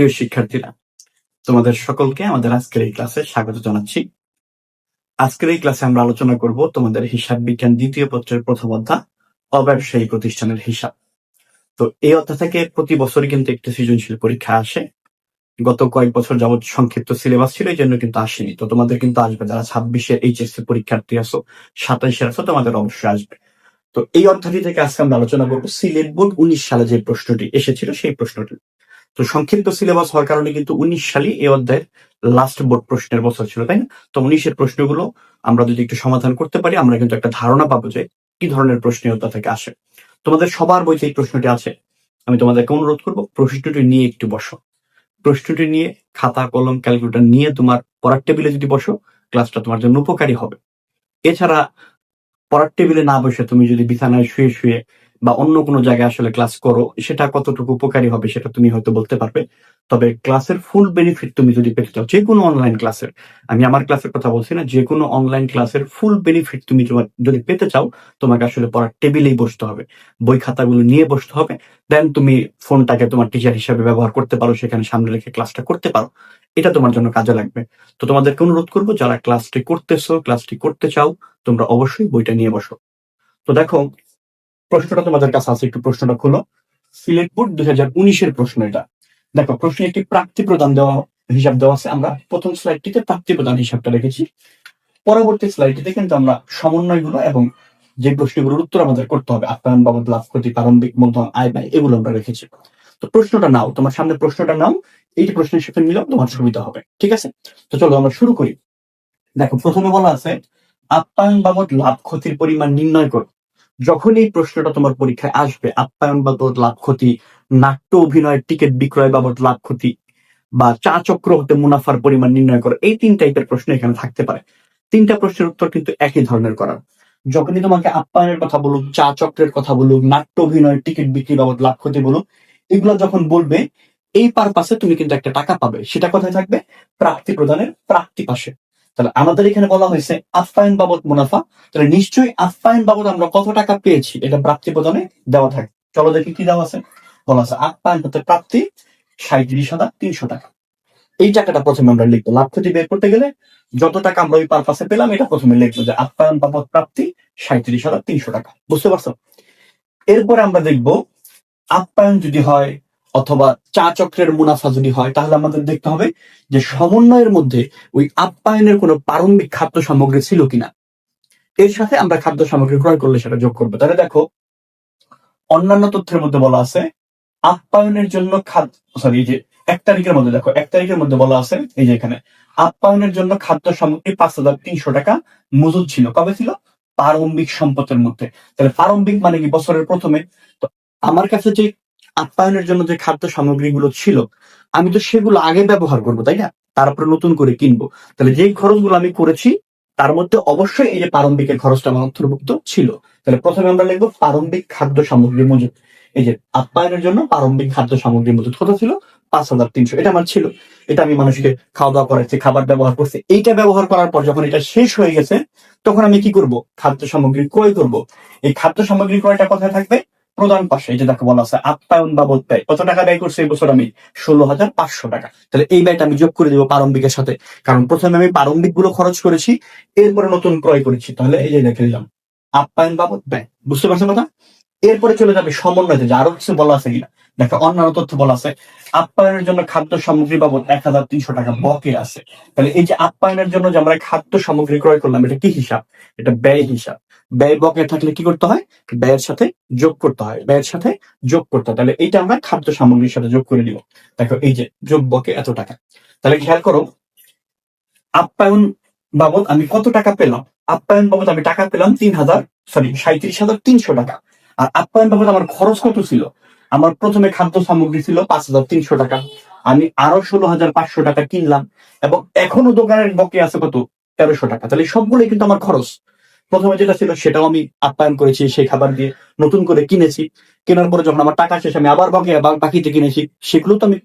প্রিয় শিক্ষার্থীরা, তোমাদের সকলকে আমাদের আজকের এই ক্লাসে স্বাগত জানাচ্ছি। আজকের এই ক্লাসে আমরা আলোচনা করব তোমাদের হিসাব বিজ্ঞান দ্বিতীয় পত্রের প্রথম অধ্যায় অব্যবসায়ী প্রতিষ্ঠানের হিসাব। তো এই অধ্যায় থেকে প্রতি বছরই কিন্তু একটি সৃজনশীল পরীক্ষা আসে। গত কয়েক বছর যাবৎ সংক্ষিপ্ত সিলেবাস ছিল, এই জন্য কিন্তু আসেনি। তো তোমাদের কিন্তু আসবে, যারা ছাব্বিশের এইচএসসি পরীক্ষার্থী আসো সাতাইশের আছো, তোমাদের অবশ্যই আসবে। তো এই অধ্যায়টি থেকে আজকে আমরা আলোচনা করব সিলেট বোর্ড উনিশ সালে যে প্রশ্নটি এসেছিল, সেই প্রশ্নটি। তো সংক্ষিপ্ত সিলেবাস হওয়ার কারণে কিন্তু উনিশ সালই এই অধ্যায়ের লাস্ট বোর্ড প্রশ্নের বছর ছিল, তাই না? তো উনিশের প্রশ্নগুলো আমরা যদি একটু সমাধান করতে পারি, আমরা কিন্তু একটা ধারণা পাবো যে কি ধরনের প্রশ্ন থেকে আসে। তোমাদের সবার বইতে এই প্রশ্নটি আছে, আমি তোমাদেরকে অনুরোধ করব, প্রশ্নটি নিয়ে একটু বসো। প্রশ্নটি নিয়ে খাতা, কলম ক্যালকুলেটর নিয়ে তোমার পড়ার টেবিলে যদি বসো ক্লাসটা তোমার জন্য উপকারী হবে। এছাড়া পড়ার টেবিলে না বসে তুমি যদি বিছানায় শুয়ে শুয়ে বা অন্য কোনো জায়গায় আসলে ক্লাস করো, সেটা কতটুকু উপকারী হবে সেটা তুমি হয়তো বলতে পারবে। তবে ক্লাসের ফুল বেনিফিট তুমি যদি পেতে চাও যে কোনো অনলাইন ক্লাসের আমি আমার ক্লাসের কথা বলছি না যে কোনো অনলাইন ক্লাসের ফুল বেনিফিট তুমি তোমার যদি পেতে চাও, তোমাকে আসলে পড়ার টেবিলেই বসতে হবে। বই খাতাগুলো নিয়ে বসতে হবে দেন তুমি ফোনটাকে তোমার টিচার হিসাবে ব্যবহার করতে পারো, সেখানে সামনে রেখে ক্লাসটা করতে পারো। এটা তোমার জন্য কাজে লাগবে। তো তোমাদেরকে অনুরোধ করব, যারা ক্লাসটি করতেছো ক্লাসটি করতে চাও, তোমরা অবশ্যই বইটা নিয়ে বসো। তো দেখো প্রশ্নটা তোমাদের কাছে আছে, একটু প্রশ্নটা খুলো। সিলেট বোর্ড দুই হাজার উনিশের প্রশ্ন এটা। দেখো, প্রশ্নে একটি প্রাপ্তি প্রদান দেওয়া, হিসাব দেওয়া আছে। আমরা প্রথম স্লাইডটিতে প্রাপ্তি প্রদান হিসাবটা রেখেছি। পরবর্তী স্লাইডটিতে কিন্তু আমরা সমন্বয়গুলো এবং যে প্রশ্নগুলোর উত্তর আমাদের করতে হবে, আপ্যায়ন বাবদ, লাভ ক্ষতি, প্রারম্ভিক মূলধন, আয়, ব্যয়, এগুলো আমরা রেখেছি। তো প্রশ্নটা নাও, তোমার সামনে প্রশ্নটা নাও, এই প্রশ্নের সাথে মিলেও, তোমার সুবিধা হবে। ঠিক আছে? তো চলো আমরা শুরু করি। দেখো, প্রথমে বলা আছে, আপ্যায়ন বাবদ, লাভ ক্ষতির পরিমাণ নির্ণয় করো। যখন এই প্রশ্নটা তোমার পরীক্ষায় আসবে, আপ্যায়ন বাবদ লাভ ক্ষতি, নাট্য অভিনয়ের টিকিট বিক্রয় বাবদ লাভ ক্ষতি, বা চা চক্র হতে মুনাফার পরিমাণ নির্ণয় করো, এই তিন টাইপের প্রশ্ন এখানে থাকতে পারে। তিনটা প্রশ্নের উত্তর কিন্তু একই ধরনের করার। যখনই তোমাকে আপ্যায়নের কথা বলুক, চা চক্রের কথা বলুক, নাট্য অভিনয়ের টিকিট বিক্রি বাবদ লাভ ক্ষতি বলুক, এগুলো যখন বলবে, এই পারপাসে তুমি কিন্তু একটা টাকা পাবে। সেটা কোথায় থাকবে? প্রাপ্তি প্রদানের প্রাপ্তি পাশে। তাহলে আমাদের এখানে বলা হয়েছে আপ্যায়ন বাবদ মুনাফা। তাহলে নিশ্চয়ই আপ্যায়ন বাবদ আমরা কত টাকা পেয়েছি? এটা প্রাপ্তি প্রদানে দেওয়া থাকে। চলো দেখি কি দেওয়া আছে। বলা আছে আপ্যায়ন হতে প্রাপ্তি সাঁত্রিশ হাজার তিনশো টাকা। এই টাকাটা প্রথমে আমরা লিখব। লাভ ক্ষতি বের করতে গেলে যত টাকা আমরা ওই পারপাসে পেলাম, এটা প্রথমে লিখব যে আপ্যায়ন বাবদ প্রাপ্তি সাঁত্রিশ হাজার তিনশো টাকা। বুঝতে পারছ? এরপরে আমরা দেখব আপ্যায়ন যদি হয় অথবা চা চক্রের মুনাফা যদি হয়, তাহলে আমাদের দেখতে হবে যে সমন্বয়ের মধ্যে ওই আপ্যায়নের কোনো প্রারম্ভিক খাদ্য সামগ্রী ছিল কিনা। এর সাথে আমরা খাদ্য সামগ্রী ক্রয় করলে সেটা যোগ করব। তাহলে দেখো, অন্যান্য তথ্যের মধ্যে বলা আছে, আপ্যায়নের জন্য খাদ্য সরি এই যে এক তারিখের মধ্যে, দেখো, এক তারিখের মধ্যে বলা আছে, এই যে এখানে, আপ্যায়নের জন্য খাদ্য সামগ্রী পাঁচ হাজার তিনশো টাকা মজুদ ছিল। কবে ছিল? প্রারম্ভিক সম্পদের মধ্যে। তাহলে প্রারম্ভিক মানে কি? বছরের প্রথমে। তো আমার কাছে যে আপ্যায়নের জন্য যে খাদ্য সামগ্রীগুলো ছিল, আমি তো সেগুলো আগে ব্যবহার করব, তাই না? তারপরে নতুন করে কিনবো। তাহলে যে খরচগুলো আমি করেছি, তার মধ্যে অবশ্যই এই যে প্রারম্ভিকের খরচটা আমার অন্তর্ভুক্ত ছিল। তাহলে প্রথমে আমরা লিখব প্রারম্ভিক খাদ্য সামগ্রী মজুদ। এই যে আপ্যায়নের জন্য প্রারম্ভিক খাদ্য সামগ্রী মজুদ কত ছিল? পাঁচ হাজার তিনশো। এটা আমার ছিল। এটা আমি মানুষকে খাওয়া দাওয়া করাচ্ছি, খাবার ব্যবহার করছি। এইটা ব্যবহার করার পর যখন এটা শেষ হয়ে গেছে, তখন আমি কি করব? খাদ্য সামগ্রী ক্রয় করব। এই খাদ্য সামগ্রী ক্রয়টা কোথায় থাকবে? প্রধান পাশে এটা দেখো বলা আছে, আপ্যায়ন বাবদ ব্যয়। কত টাকা ব্যয় করছে এই বছর আমি? ষোলো হাজার পাঁচশো টাকা। তাহলে এই ব্যয়টা আমি যোগ করে দেবো প্রারম্ভিকের সাথে। কারণ প্রথমে আমি প্রারম্ভিকগুলো খরচ করেছি, এরপরে নতুন ক্রয় করেছি। তাহলে এই যে লিখে দিলাম আপ্যায়ন বাবদ ব্যয়। বুঝতে পারছ কথা? এরপরে চলে যাবে সমন্বয়তে যে আরও কিছু বলা আছে কিনা। দেখো, অন্যান্য তথ্য বলা আছে, আপ্যায়নের জন্য খাদ্য সামগ্রী বাবদ এক হাজার তিনশো টাকা বকে আছে। তাহলে এই যে আপ্যায়নের জন্য যে আমরা খাদ্য সামগ্রী ক্রয় করলাম, এটা কি হিসাব? এটা ব্যয় হিসাব। ব্যয় বকে থাকলে কি করতে হয়? ব্যয়ের সাথে যোগ করতে হয়। ব্যয়ের সাথে যোগ করতে হয়। তাহলে এইটা আমরা খাদ্য সামগ্রীর সাথে যোগ করে দিব। দেখো, এই যে যোগ বকে এত টাকা। তাহলে খেয়াল করো, আপ্যায়ন বাবদ আমি কত টাকা পেলাম? আপ্যায়ন বাবদ আমি টাকা পেলাম তিন হাজার সরি সাঁত্রিশ হাজার তিনশো টাকা। আর আপ্যায়ন বাবদ আমার খরচ কত ছিল? আমার প্রথমে খাদ্য সামগ্রী ছিল পাঁচ হাজার তিনশো টাকা। আমি আরও ষোলো হাজার পাঁচশো টাকা কিনলাম এবং এখনও দোকানের বকে আছে কত? তেরোশো টাকা। তাহলে সবগুলোই কিন্তু আমার খরচ। প্রথমে যেটা ছিল সেটাও আমি আপ্যায়ন করেছি, সেই খাবার দিয়ে নতুন করে কিনেছি। কেনার পরে যখন আমার টাকা শেষ, আমি আবার বাকি, আবার বাকিতে কিনেছি, সেগুলো তো আমি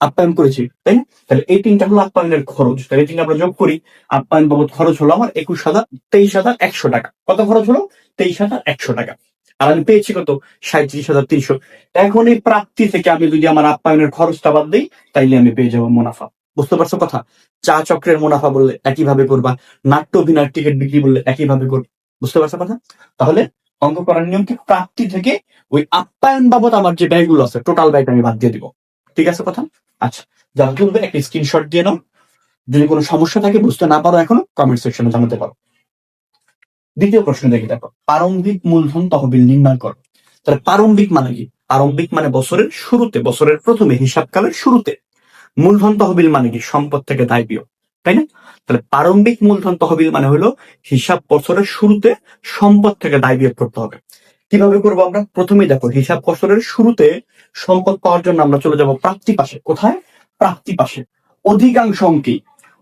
আপ্যায়ন করেছি, তাই না? তাহলে এই তিনটা হলো আপ্যায়নের খরচ। তাহলে এই তিনটা আমরা যোগ করি, আপ্যায়ন বাবদ খরচ হলো আমার একুশ হাজার, তেইশ হাজার একশো টাকা। কত খরচ হলো? তেইশ হাজার একশো টাকা। আর আমি পেয়েছি কত? সাঁত্রিশ হাজার তিনশো। এখন এই প্রাপ্তি থেকে আমি যদি আমার আপ্যায়নের খরচটা বাদ দিই, তাইলে আমি পেয়ে যাব মুনাফা। বুঝতে পারছ কথা? চা চক্রের মুনাফা বললে একইভাবে করবা, নাট্য অভিনয়ের টিকিট বিক্রি বললে একইভাবে করবে। বুঝতে পারছ কথা? তাহলে অঙ্ক করার নিয়ম কি? প্রাপ্তি থেকে ওই আপ্যায়ন বাবদ আমার যে ব্যয়গুলো আছে টোটাল ব্যয়টা আমি বাদ দিয়ে দিব। ঠিক আছে কথা? আচ্ছা যারা তুলবে একটা স্ক্রিনশট দিয়ে নাও। যদি কোনো সমস্যা থাকে, বুঝতে না পারো এখনও কমেন্ট সেকশনে জানাতে পারো। দ্বিতীয় প্রশ্ন দেখি, দেখো। প্রারম্ভিক মূলধন তহবিল নির্ণয় করো। তাহলে প্রারম্ভিক মানে কি? প্রারম্ভিক মানে বছরের শুরুতে, বছরের প্রথমে, হিসাবকালের শুরুতে। মূলধন তহবিল মানে কি? সম্পদ থেকে দায় তাই না? তাহলে প্রারম্ভিক মূলধন তহবিল মানে হলো হিসাব বছরের শুরুতে সম্পদ থেকে দায় করতে হবে। কীভাবে করব আমরা? প্রথমেই দেখো, হিসাব বছরের শুরুতে সম্পদ পাওয়ার জন্য আমরা চলে যাব প্রাপ্তি পাশে। কোথায়? প্রাপ্তি পাশে। অধিকাংশ অঙ্কে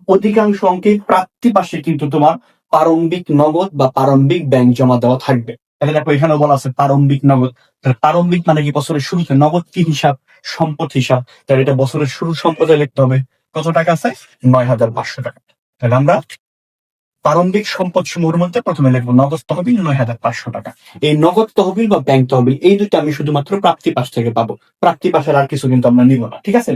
অধিকাংশ অঙ্কে প্রাপ্তি পাশে কিন্তু তোমার প্রারম্ভিক নগদ বা প্রারম্ভিক ব্যাংক জমা দেওয়া থাকবে। তাহলে দেখো এখানে বলা আছে প্রারম্ভিক নগদ। তাহলে প্রারম্ভিক মানে কি? বছরের শুরুতে নগদ কি হিসাব? সম্পদ হিসাব। তাহলে এটা বছরের শুরু সম্পদে লিখতে হবে। কত টাকা আছে? নয় হাজার পাঁচশো টাকা। তাহলে আমরা প্রারম্ভিক সম্পদ সমূহের মধ্যে প্রথমে লিখব নগদ তহবিল, নয় হাজার পাঁচশো টাকা। এই নগদ তহবিল বা ব্যাংক তহবিল, এই দুটো আমি শুধুমাত্র প্রাপ্তি পাশ থেকে পাবো। প্রাপ্তি পাশের আর কিছু কিন্তু আমরা নিব না। ঠিক আছে?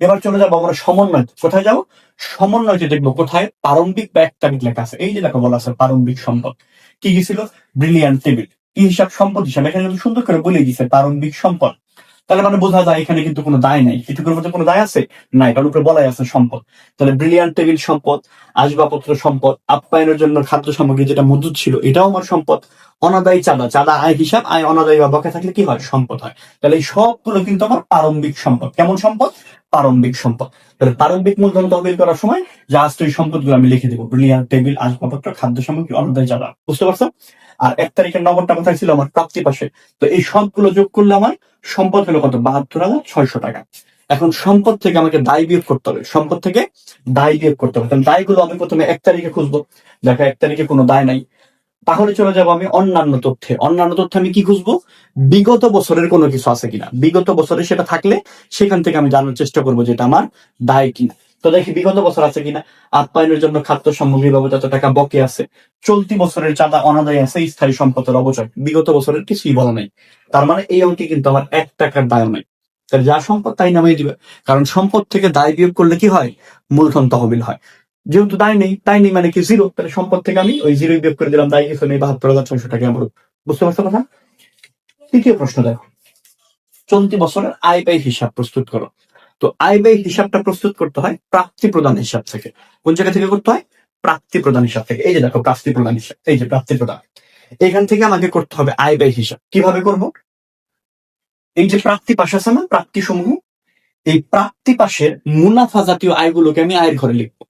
এবার চলে যাব আমরা সমন্বয়। কোথায় যাব? সমন্বয় দেখব কোথায় প্রারম্ভিক বা লেখা আছে। এই যে দেখো বলা আছে প্রারম্ভিক সম্পদ। কি কি ছিল? ব্রিলিয়ান্ট টেবিল কি হিসাব সম্পদ হিসাবে? এখানে কিন্তু সুন্দর করে বলে দিয়েছে প্রারম্ভিক সম্পদ। তাহলে মানে বোঝা যায় এখানে কিন্তু কোনো দায় নাই। এটুকুর মধ্যে কোনো দায় আছে? নাই, কারণ উপরে বলাই আছে সম্পদ। তাহলে ব্রিলিয়ান্ট টেবিল সম্পদ, আসবাবপত্র সম্পদ, আপ্যায়নের জন্য খাদ্য সামগ্রী যেটা মজুদ ছিল, এটাও আমার সম্পদ। অনাদায়ী চাঁদা চাঁদা আয় হিসাব, আয় অনাদায়ী বা বকে থাকলে কি হয়? সম্পদ হয়। তাহলে এই সবগুলো কিন্তু আমার প্রারম্ভিক সম্পদ। কেমন সম্পদ? প্রারম্ভিক সম্পদ। তাহলে প্রারম্ভিক মূলধন তহবিল করার সময় যা আসতো এই সম্পদগুলো আমি লিখে দেবো। ব্রিলিয়ান্ট টেবিল আসবাবপত্র, খাদ্য সামগ্রী, অনাদায়ী চাঁদা। বুঝতে পারছ? আর এক তারিখের নগদটা কোথায় ছিল আমার প্রাপ্তি পাশে। তো এই সবগুলো যোগ করলে আমার সম্পদ হলো কত? বাহাত্তর হাজার ছয়শো টাকা। এখন সম্পদ থেকে আমাকে দায় বিয়োগ করতে হবে। সম্পদ থেকে দায় বিয়োগ করতে হবে। তাহলে দায়গুলো আমি প্রথমে এক তারিখে খুঁজবো। দেখা, এক তারিখে কোনো দায় নাই। তাহলে চলে যাব আমি অন্যান্য তথ্যে। অন্যান্য তথ্যে আমি কি খুঁজবো? বিগত বছরের কোনো কিছু আছে কিনা? বিগত বছরে সেটা থাকলে সেখান থেকে আমি জানার চেষ্টা করব যেটা আমার দায় কিনা। তো দেখি বিগত বছর আছে কিনা। আপ্যায়নের জন্য খাদ্য সামগ্রী বাবদ এত টাকা বকে আছে। চলতি বছরের চাঁদা অনাদায় আছে স্থায়ী সম্পদের অবচয়। বিগত বছরের কিছুই বলা নাই। তার মানে এই অঙ্কে কিন্তু আমার এক টাকার দায় নাই। তাহলে যা সম্পদ তাই নামিয়ে দিবে। কারণ সম্পদ থেকে দায় বিয়োগ করলে কি হয়? মূলধন তহবিল হয়। যেহেতু দায় নেই, তাই নেই মানে কি জিরো তাহলে সম্পদ থেকে আমি ওই জিরো বিয়োগ করে দিলাম। দায় কিছু নেই বাহাত্তর হাজার ছয়শো টাকা আমার বুঝতে পারছ কথা? তৃতীয় প্রশ্ন দেখো। চলতি বছরের আয় ব্যয় হিসাব প্রস্তুত করো। তো আয় ব্যয় হিসাবটা প্রস্তুত করতে হয় প্রাপ্তি প্রদান হিসাব থেকে। কোন জায়গা থেকে করতে হয়? প্রাপ্তি প্রদান হিসাব থেকে। এই যে দেখো প্রাপ্তি প্রদান হিসাব এই যে প্রাপ্তি প্রদান। এখান থেকে আমাকে করতে হবে আয় ব্যয় হিসাব। কীভাবে করব? এই যে প্রাপ্তি পাশ আছে না প্রাপ্তি সমূহ এই প্রাপ্তি পাশের মুনাফা জাতীয় আয়গুলোকে আমি আয়ের ঘরে লিখব।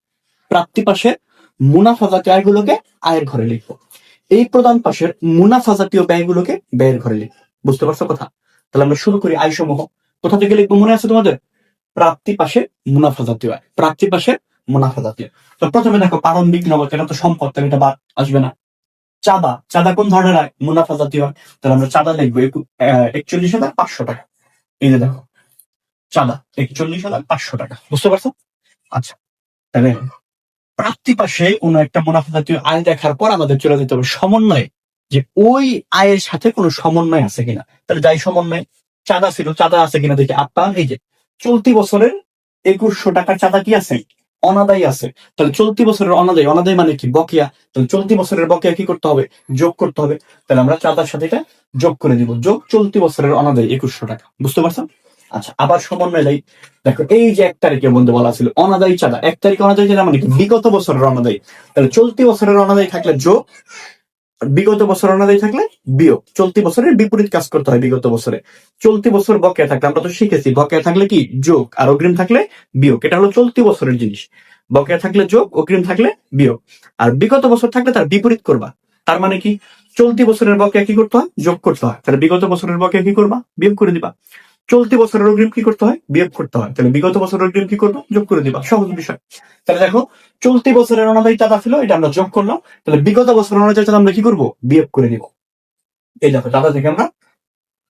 প্রাপ্তি পাশের মুনাফা জাতীয় আয়গুলোকে আয়ের ঘরে লিখব। এই প্রদান পাশের মুনাফা জাতীয় ব্যয়গুলোকে ব্যয়ের ঘরে লিখব। বুঝতে পারছ কথা? তাহলে আমরা শুরু করি আয় সমূহ কোথা থেকে লিখব মনে আছে তোমাদের? প্রাপ্তি পাশে মুনাফা জাতীয় আয়, প্রাপ্তি পাশে মুনাফা জাতীয় তো প্রথমে দেখো প্রারম্ভিক নগদ, এটা তো সম্পদ, তাহলে এটা বাদ আসবে না। চাঁদা চাঁদা কোন ধরনের আয়? মুনাফা জাতীয় আয়। তাহলে আমরা চাঁদা লিখব একচল্লিশ হাজার পাঁচশো টাকা। এই যে দেখো, চাঁদা, একচল্লিশ হাজার পাঁচশো টাকা, বুঝতে পারছ? আচ্ছা তাহলে প্রাপ্তি পাশে কোন একটা মুনাফা জাতীয় আয় দেখার পর আমাদের চলে যেতে হবে সমন্বয়ে, যে ওই আয়ের সাথে কোনো সমন্বয় আছে কিনা। তাহলে যাই সমন্বয়, চাঁদা ছিল, চাঁদা আছে কিনা দেখি। আপ্যায়ন এই যে চলতি বছরের একুশশো টাকার চাঁদা কি আছে? অনাদায়ী আছে। তাহলে চলতি বছরের অনাদায়ী অনাদায়ী মানে কি? বকেয়া। তাহলে চলতি বছরের বকেয়া কি করতে হবে? যোগ করতে হবে। তাহলে আমরা চাঁদার সাথে এটা যোগ করে দিব। যোগ চলতি বছরের অনাদায়ী, একুশশো টাকা। বুঝতে পারছ আচ্ছা আবার সমন্বয় যাই দেখো, এই যে এক তারিখের মধ্যে বলা ছিল অনাদায়ী চাঁদা। এক তারিখে অনাদায়ী চাঁদা মানে কি? বিগত বছরের অনাদায়ী। তাহলে চলতি বছরের অনাদায়ী থাকলে যোগ বিগত বছর অনাদায়ী থাকলে বিয়োগ। চলতি বছরের বিপরীত কাজ করতে হয় বিগত বছরে। চলতি বছর বকেয়া থাকলে, আমরা তো শিখেছি, বকেয়া থাকলে কি? যোগ আর অগ্রিম থাকলে বিয়োগ। এটা হলো চলতি বছরের জিনিস। বকেয়া থাকলে যোগ, অগ্রিম থাকলে বিয়োগ। আর বিগত বছর থাকলে তার বিপরীত করবা। তার মানে কি? চলতি বছরের বকেয়া কি করতে হয়? যোগ করতে হয়। তাহলে বিগত বছরের বকেয়া কি করবা? বিয়োগ করে দিবা। চলতি বছরের অগ্রিম কি করতে হয়? বিয়োগ করতে হয়। তাহলে বিগত বছরের অগ্রিম কি করব? যোগ করে দিবা। সহজ বিষয়। তাহলে দেখো, চলতি বছরের অনাদায়ী চাঁদা ছিল, এটা আমরা যোগ করলাম। তাহলে বিগত বছরের অনাদায়ী চাঁদা আমরা কি করব? বিয়োগ করে দিব এই দেখো, চাঁদা থেকে আমরা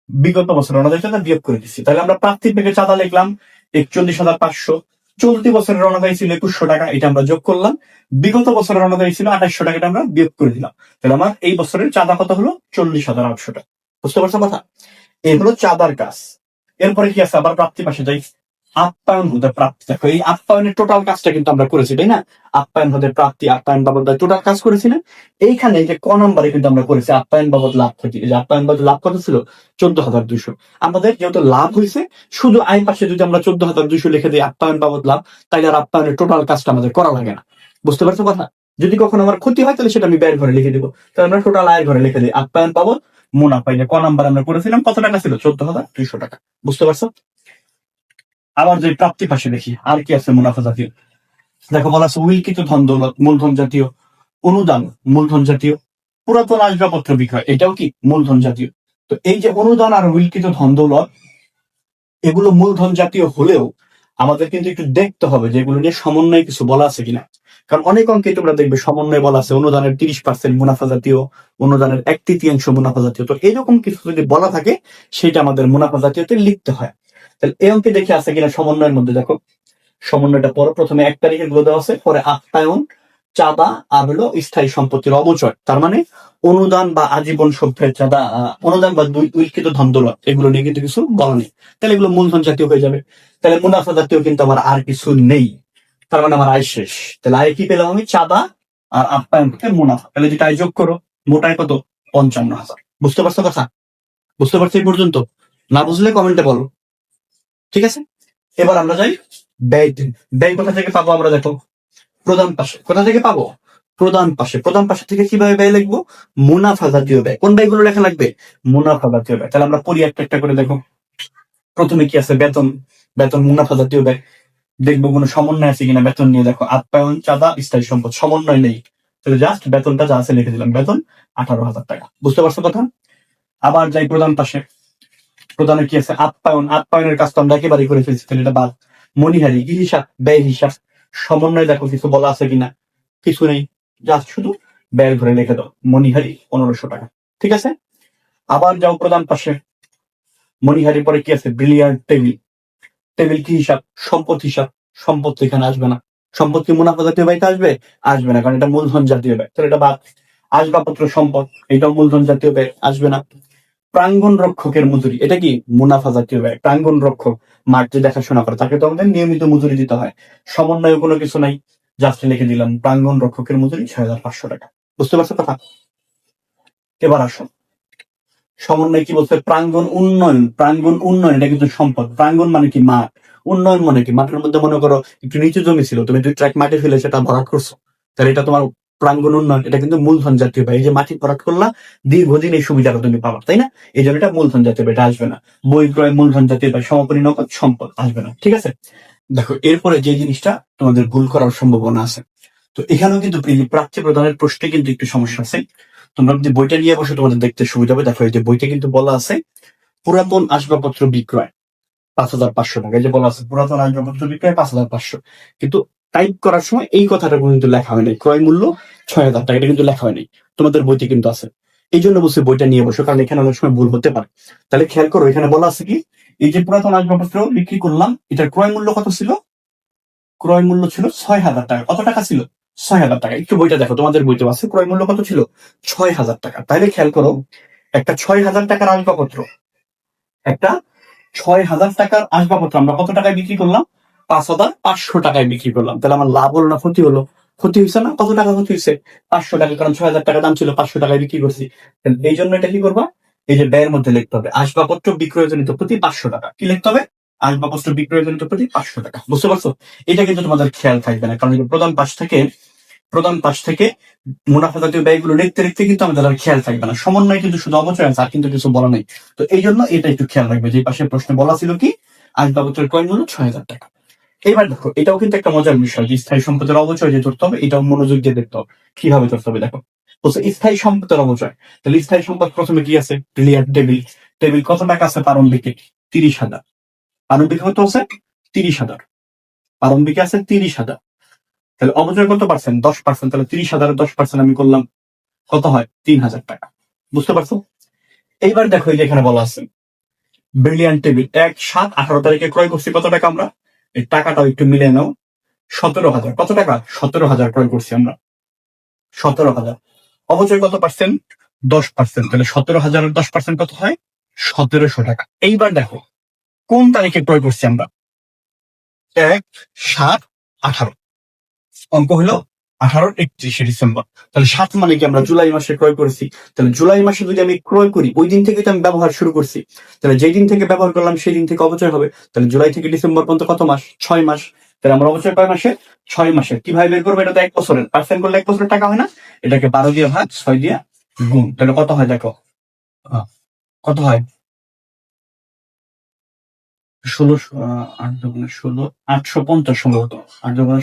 বিগত বছরের অনাদায়ী চাঁদা বিয়োগ করে দিচ্ছি তাহলে আমরা প্রাপ্তি থেকে চাঁদা লিখলাম একচল্লিশ হাজার পাঁচশো। চলতি বছরের অনুযায়ী ছিল একুশশো টাকা, এটা আমরা যোগ করলাম। বিগত বছরের অনুযায়ী ছিল আঠাশশো টাকাটা আমরা বিয়োগ করে দিলাম। তাহলে আমার এই বছরের চাঁদা কত হলো? চল্লিশ হাজার আটশো টাকা। বুঝতে পারছ কথা? এই হলো চাঁদার কাজ। এরপরে কি আছে? আবার প্রাপ্তি পাশে যাই। আপ্যায়ন হতে প্রাপ্তি। দেখো, এই আপ্যায়নের টোটাল কাজটা কিন্তু আমরা করেছি, তাই না? আপ্যায়ন হতে প্রাপ্তি, আপ্যায়ন বাবদ টোটাল কাজ করেছি না? এইখানে এই যে ক নম্বরে কিন্তু আমরা করেছি, আপ্যায়ন বাবদ লাভ ক্ষতি। যে আপ্যায়ন বাবদ লাভ কত ছিল? চোদ্দ হাজার দুইশো। আমাদের যেহেতু লাভ হয়েছে, শুধু আয় পাশে যদি আমরা চোদ্দ হাজার দুইশো লিখে দিই আপ্যায়ন বাবদ লাভ তাহলে আর আপ্যায়নের টোটাল কাজটা আমাদের করা লাগে না। বুঝতে পারছ কথা? যদি কখনো আমার ক্ষতি হয়, তাহলে সেটা আমি ব্যয়ের ঘরে লিখে দিব। তাহলে আমরা টোটাল আয়ের ঘরে লিখে দিই, আপ্যায়ন বাবদ মুনাফা যে ক নাম্বার আমরা করেছিলাম, কত টাকা ছিল? চোদ্দ হাজার দুইশো টাকা। বুঝতে পারছ? আবার যে প্রাপ্তি পাশে দেখি, আর কি আছে মুনাফা জাতীয়? দেখো, বলা আছে উইলকিত ধন দৌলত, মূলধন জাতীয়, অনুদান, মূলধন জাতীয়, পুরাতন আসবাবপত্র বিক্রয়, এটাও কি? মূলধন জাতীয়। তো এই যে অনুদান আর উইলকিত ধন দৌলত, এগুলো মূলধন জাতীয় হলেও আমাদের কিন্তু একটু দেখতে হবে যে এগুলো নিয়ে সমন্বয় কিছু বলা আছে কিনা। কারণ অনেক অঙ্কে তোমরা দেখবে সমন্বয় বলা আছে, অনুদানের তিরিশ পার্সেন্ট মুনাফা জাতীয়, অনুদানের এক তৃতীয়াংশ মুনাফা জাতীয়। তো এরকম কিছু যদি বলা থাকে, সেটা আমাদের মুনাফা জাতীয়তে লিখতে হয়। তাহলে এই অঙ্কে দেখে আছে কিনা সমন্বয়ের মধ্যে। দেখো, সমন্বয়টা পর প্রথমে এক তারিখে গুলো দেওয়া আছে, পরে আপ্যায়ন চাঁদা আর হলো স্থায়ী সম্পত্তির অবচয়। তার মানে অনুদান বা আজীবন সভ্যের চাঁদা অনুদান বা দুই উইলকিত ধন দৌলত, এগুলো নিয়ে কিন্তু কিছু বলা নেই। তাহলে এগুলো মূলধন জাতীয় হয়ে যাবে। তাহলে মুনাফা জাতীয় কিন্তু আমার আর কিছু নেই। তার মানে আমার আয় শেষ। তাহলে আয় কি পেলাম আমি? চাঁদা আর আপ্যায়ন থেকে মুনাফা। তাহলে যেটা আয় যোগ করো, মোটায় কত? পঞ্চান্ন হাজার। বুঝতে পারছ কথা? বুঝতে পারছ এই পর্যন্ত? না বুঝলে কমেন্টে বলো। ঠিক আছে? এবার আমরা যাই। ব্যয় ব্যয় কোথা থেকে পাবো আমরা দেখো। প্রধান পাশে। কোথা থেকে পাবো? প্রধান পাশে। প্রধান পাশে থেকে কীভাবে ব্যয় লিখব? মুনাফা জাতীয় ব্যয়। কোন ব্যয়গুলো লেখা লাগবে? মুনাফা জাতীয় ব্যয়। তাহলে আমরা পড়ি একটা একটা করে, দেখো। প্রথমে কি আছে? বেতন। বেতন মুনাফা জাতীয় ব্যয়। দেখব কোনো সমন্বয় আছে কিনা বেতন নিয়ে, দেখো। আপ্যায়ন, চাঁদা, স্থায়ী সম্পদ। সমন্বয় নেই। তাহলে জাস্ট বেতনটা যা আছে লিখে দিলাম। বেতন আঠারো হাজার টাকা। বুঝতে পারছ কথা? আবার যাই প্রধান পাশে। প্রধানে কি আছে? আপ্যায়ন। আপ্যায়নের কাজ তো আমরা একেবারেই করে ফেলছি, তাহলে এটা বাদ। মনিহারি কি হিসাব, ব্যয় হিসাব। সমন্বয় দেখো, কিছু বলা আছে কিনা? কিছু নেই। জাস্ট শুধু ব্যয় ধরে লিখে দাও মনিহারি পনেরোশো টাকা। ঠিক আছে? আবার যাও প্রধান পাশে। মনিহারি পরে কি আছে? ব্রিলিয়ান্ট টেবিল টেবিল কি হিসাব? সম্পদ হিসাব। সম্পদ এখানে আসবে না। সম্পদ কি মুনাফা জাতীয় ব্যয়তে আসবে? আসবে না, কারণ এটা মূলধন জাতীয় ব্যয়। তাহলে এটা বাদ। আসবাবপত্র সম্পদ, এটাও মূলধন জাতীয় ব্যয়, আসবে না। প্রাঙ্গন রক্ষকের মজুরি। এটা কি মুনাফা জাতীয় ব্যয়? প্রাঙ্গন রক্ষক মাঠ যে দেখাশোনা করে, তাকে তো আমাদের নিয়মিত মজুরি দিতে হয়। সমন্বয় কোনো কিছু নাই। জাস্ট লিখে দিলাম প্রাঙ্গন রক্ষকের মজুরি ছয় হাজার পাঁচশো টাকা। বুঝতে পারছ কথা? এবার আসো। সমন্বয় কি বলছে? প্রাঙ্গন উন্নয়ন প্রাঙ্গন উন্নয়ন, এটা কিন্তু সম্পদ। প্রাঙ্গন মানে কি মাঠ? উন্নয়ন মানে কি? মাঠের মধ্যে মনে করো একটু নিচু জমি ছিল, তুমি দুই ট্রাক মাটি ফেলে সেটা ভরাট করছ, তাহলে এটা তোমার প্রাঙ্গন উন্নয়ন, এটা কিন্তু মূলধন জাতীয় ব্যয়। এই যে মাটি ভরাট করলা, দীর্ঘদিন এই সুবিধাটা তুমি পাবা, তাই না? এই জন্য এটা মূলধন জাতীয় ব্যয় আসবে না। বই ক্রয়, মূলধন জাতীয় ব্যয়, সমাপনী নগদ সম্পদ আসবে না, ঠিক আছে? দেখো, এরপরে যে জিনিসটা তোমাদের ভুল করার সম্ভাবনা আছে। তো এখানেও কিন্তু প্রাচ্য প্রদানের প্রশ্নে কিন্তু একটু সমস্যা আছে। তোমরা যদি বইটা নিয়ে বসে, তোমাদের দেখতে সুবিধা হবে। দেখো, এই যে বইটা কিন্তু বলা আছে, পুরাতন আসবাবপত্র বিক্রয়, পাঁচ হাজার পাঁচশো টাকা। এই যে বলা আছে, পুরাতন আসবাবপত্র বিক্রয়, পাঁচ হাজার পাঁচশো। কিন্তু টাইপ করার সময় এই কথাটা কিন্তু লেখা হয় নাই। ক্রয় মূল্য ছয় হাজার টাকা, এটা কিন্তু লেখা হয় নাই। তোমাদের বইতে কিন্তু আছে। এই জন্য বলছি বইটা নিয়ে বসো, কারণ এখানে অনেক সময় ভুল হতে পারে। তাহলে খেয়াল করো, এখানে বলা আছে কি, এই যে পুরাতন আসবাবপত্র বিক্রি করলাম, এটার ক্রয় মূল্য কত ছিল? ক্রয় মূল্য ছিল ছয় হাজার টাকা। কত টাকা ছিল? ছয় হাজার টাকা। একটু বইটা দেখো, তোমাদের বইতে আছে, ক্রয় মূল্য কত ছিল? ছয় হাজার টাকা। তাইলে খেয়াল করো, একটা ছয় হাজার টাকার আসবাবপত্র, একটা ছয় হাজার টাকার আসবাবপত্র, আমরা কত টাকায় বিক্রি করলাম? পাঁচ হাজার পাঁচশো টাকায় বিক্রি করলাম। তাহলে আমার লাভ হলো না, ক্ষতি হলো? ক্ষতি হয়েছে না? কত টাকা ক্ষতি হয়েছে? পাঁচশো টাকা, কারণ ছয় হাজার টাকা দাম ছিল, পাঁচশো টাকায় বিক্রি করছি। এই জন্য এটা কি করবা? এই যে ব্যয়ের মধ্যে লিখতে হবে, আসবাবপত্র বিক্রয়জনিত প্রতি পাঁচশো টাকা। কি লিখতে হবে? আসবাবপত্র বিক্রয়জনিত প্রতি পাঁচশো টাকা। বুঝতে পারছ? এটা কিন্তু তোমাদের খেয়াল থাকবে না, কারণ প্রধান পাশ থেকে, প্রধান পাশ থেকে মুনাফা জাতীয় ব্যয়গুলো লিখতে লিখতে কিন্তু আমাদের আর খেয়াল থাকবে না। সমন্বয় কিন্তু শুধু অবচয় আছে, আর কিন্তু কিছু বলা নেই। তো এই জন্য এটা একটু খেয়াল রাখবে। যে পাশে প্রশ্নে বলা ছিল কি? আসবাবপত্রের কয়েন মূল্য ছয় হাজার টাকা। এবার দেখো, এটাও কিন্তু একটা মজার বিষয় যে স্থায়ী সম্পদের অবচয় যে ধরতে হবে, এটাও মনোযোগ দিয়ে দেখতে হবে। কীভাবে ধরতে হবে দেখো? স্থায়ী সম্পদের অবচয়। তাহলে স্থায়ী সম্পদ প্রথমে কি আছে? ক্লিয়ার টেবিল টেবিল কত টাকা আছে প্রারম্ভিকে? তিরিশ হাজার। প্রারম্ভিক কত আছে? তিরিশ হাজার। প্রারম্ভিকে আছে তিরিশ হাজার। তাহলে অবচয় কত পার্সেন্ট দশ পার্সেন্ট তাহলে তিরিশ হাজারের দশ পার্সেন্ট আমি করলাম, কত হয়? তিন হাজার টাকা। বুঝতে পারছ? এইবার দেখো এই যে এখানে বলা আছে। ব্রিলিয়ান্ট টেবিল এক সাত আঠারো তারিখে ক্রয় করছি কত টাকা আমরা? এই টাকাটাও একটু মিলে নাও। সতেরো হাজার। কত টাকা? সতেরো হাজার ক্রয় করছি আমরা। সতেরো হাজার। অবচয় কত পার্সেন্ট দশ পার্সেন্ট তাহলে সতেরো হাজার দশ পার্সেন্ট কত হয়? সতেরোশো টাকা। এইবার দেখো, কোন তারিখে ক্রয় করছি আমরা? এক সাত আঠারো। অঙ্ক হলো আঠারো, একত্রিশে ডিসেম্বর। তাহলে সাত মানে কি আমরা জুলাই মাসে ক্রয় করেছি? তাহলে জুলাই মাসে যদি আমি ক্রয় করি, ওই দিন থেকে আমি ব্যবহার শুরু করছি। তাহলে যেই দিন থেকে ব্যবহার করলাম, সেই দিন থেকে অবচয় হবে। তাহলে জুলাই থেকে ডিসেম্বর পর্যন্ত কত মাস? ছয় মাস। তাহলে আমরা অবচয় কয় মাসে? ছয় মাসে। কীভাবে বের করব? এটা তো এক বছরের। পার্সেন্ট করলে এক বছরের টাকা হয় না? এটাকে বারো দিয়ে ভাগ, ছয় দিয়ে গুণ। তাহলে কত হয় দেখো? কত হয়? ষোলো ষোলো, আটশো পঞ্চাশ সম্ভবত।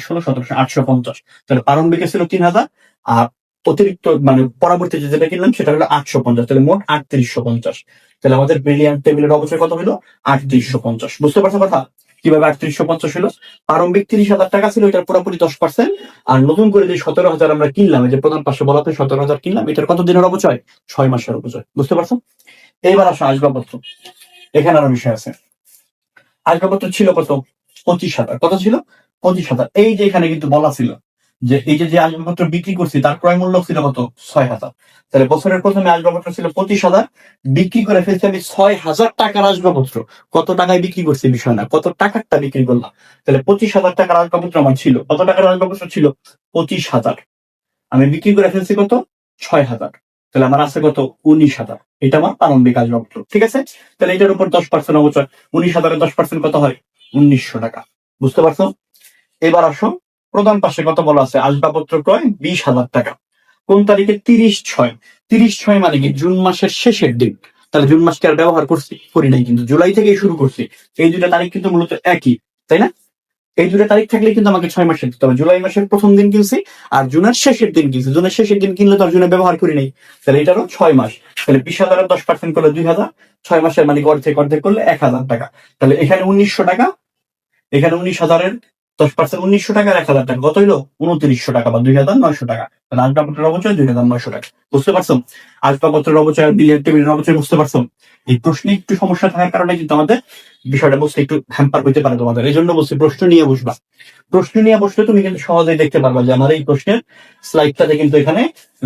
ষোলো, সতেরোশো, আটশো পঞ্চাশ। তাহলে প্রারম্ভিকে ছিল তিন হাজার, আর অতিরিক্ত মানে পরবর্তীতে যেটা কিনলাম সেটা হলো আটশো পঞ্চাশ, তাহলে মোট আটত্রিশশো পঞ্চাশ। তাহলে আমাদের ব্রিলিয়ান্ট টেবিলের অবচয় কত হলো? আটত্রিশশো পঞ্চাশ। বুঝতে পারছ কথা? কীভাবে আটত্রিশশো পঞ্চাশ হলো? প্রারম্ভিক তিরিশ হাজার টাকা ছিল, এটার পুরোপুরি দশ পার্সেন্ট আর নতুন করে যে সতেরো হাজার আমরা কিনলাম যে প্রধান পাশে বলাতে সতেরো হাজার কিনলাম, এটার কত দিনের অবচয়? ছয় মাসের অবচয়। বুঝতে পারছ? এইবার আসো আসবাবপত্র। এখানে আরও বিষয় আছে। আসবাবপত্র ছিল কত? পঁচিশ হাজার। কত ছিল? পঁচিশ হাজার। এই যে এখানে কিন্তু বলা ছিল যে এই যে আসবাবপত্র বিক্রি করছি, তার ক্রয় মূল্য ছিল কত? ছয় হাজার। তাহলে বছরের প্রথমে আসবাবপত্র ছিল পঁচিশ হাজার। বিক্রি করে ফেলছি আমি ছয় হাজার টাকার আসবাবপত্র। কত টাকায় বিক্রি করছি বিষয় না। কত টাকারটা বিক্রি করলাম? তাহলে পঁচিশ হাজার টাকার আসবাবপত্র আমার ছিল। কত টাকার আসবাবপত্র ছিল? পঁচিশ হাজার। আমি বিক্রি করে ফেলছি কত? ছয় হাজার। তাহলে আমার আছে কত? উনিশ হাজার। এটা আমার প্রারম্ভিক আসবাবপত্র ঠিক আছে? তাহলে এটার উপর দশ পার্সেন্ট অবচয়। উনিশ হাজারের দশ পার্সেন্ট কত হয়? উনিশশো টাকা। বুঝতে পারছ? এবার আসো, প্রধান পাশে কত বলা আছে? আসবাবপত্র ক্রয় বিশ হাজার টাকা। কোন তারিখে? তিরিশ ছয়। তিরিশ ছয় মানে কি? জুন মাসের শেষের দিন। তাহলে জুন মাসকে আর ব্যবহার করছি, করি নাই কিন্তু, জুলাই থেকেই শুরু করছি। এই দুটা তারিখ কিন্তু মূলত একই, তাই না? এই দুটো তারিখ থাকলে কিন্তু আমাকে ছয় মাসের দিতে হবে। জুলাই মাসের প্রথম দিন কিনছি আর জুনের শেষের দিন কিনছি। জুনের শেষের দিন কিনলে তো জুনে ব্যবহার করি নাই। তাহলে এটারও ছয় মাস। তাহলে বিশ হাজারের দশ পার্সেন্ট করলে দুই হাজার। ছয় মাসের মানে অর্ধেক অর্ধেক করলে এক হাজার টাকা। তাহলে এখানে উনিশশো টাকা, এখানে উনিশ হাজারের দশ পার্সেন্ট উনিশশো টাকা, এক হাজার টাকা। কত হইল? উনত্রিশশো টাকা বা দুই হাজার নয়শো টাকা। আসবাবপত্রের অবচয় দুই হাজার নয়শো টাকা। বুঝতে পারছ? আসবাবপত্রের অবচয় আর বিলিয়ন টেবিলের অবচয় বুঝতে পারছ? এই প্রশ্নে একটু সমস্যা থাকার কারণে কিন্তু আমাদের বিষয়টা বুঝতে একটু হ্যাম্পার হইতে পারে তোমাদের। এই জন্য বলছি, প্রশ্ন নিয়ে বসবা। প্রশ্ন নিয়ে বসলে তুমি কিন্তু সহজেই দেখতে পারবা যে আমার এই প্রশ্নের স্লাইডটাতে কিন্তু এখানে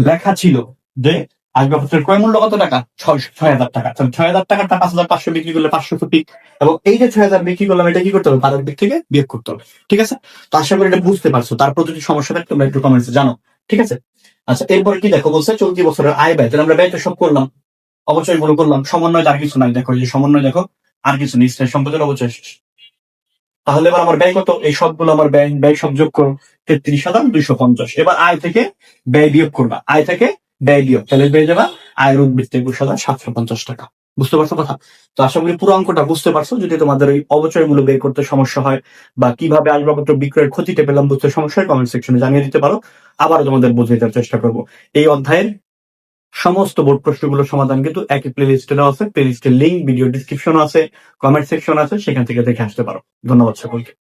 লেখা ছিল যে আসবাবপত্রের ক্রয় মূল্য কত টাকা? ছয় ছয় হাজার টাকা। তাহলে ছয় হাজার টাকাটা পাঁচ হাজার পাঁচশো বিক্রি করলে পাঁচশো কোটি এবং এই যে ছয় হাজার বিক্রি করলাম, এটা কি করতে হবে? বারোর দিক থেকে বিয়োগ করতে হবে। ঠিক আছে? তো আশা করি এটা বুঝতে পারছ। তারপর যদি সমস্যা থাকে তোমরা একটু কমেন্টসে জানো। ঠিক আছে? আচ্ছা এরপরে কি দেখো? বলছে চলতি বছরের আয় ব্যয়। তাহলে আমরা ব্যয় তো সব করলাম। অবচয়গুলো করলাম। সমন্বয় আর কিছু নাই। দেখো, এই যে সমন্বয় দেখো, আর কিছু নেই। স্থায়ী সম্পদের অবচয়। তাহলে এবার আমার ব্যয় কত? এই সবগুলো আমার ব্যয়। ব্যয় সব যোগ করো। তেত্রিশ হাজার দুইশো পঞ্চাশ। এবার আয় থেকে ব্যয় বিয়োগ করবা। আয় থেকে ব্যয় বিয়োগ তাহলে পেয়ে যাবা উদ্বৃত্তি একুশ হাজার সাতশো পঞ্চাশ টাকা। বুঝতে পারছ কথা? তো আশা করি পুরো অঙ্কটা বুঝতে পারছ। যদি তোমাদের ওই বের করতে সমস্যা হয় বা কীভাবে আসবাবপত্র বিক্রয়ের ক্ষতিতে পেলাম বুঝতে সমস্যা হয় কমেন্ট সেকশনে জানিয়ে দিতে পারো। আবারও তোমাদের বুঝিয়ে দেওয়ার চেষ্টা করব। এই অধ্যায়ের সমস্ত বোর্ড প্রশ্নগুলোর সমাধান কিন্তু একই প্লে লিস্টে দেওয়া আছে। প্লে লিস্টের লিঙ্ক ভিডিও ডিসক্রিপশন আছে কমেন্ট সেকশন আছে, সেখান থেকে দেখে আসতে পারো। ধন্যবাদ সকলকে।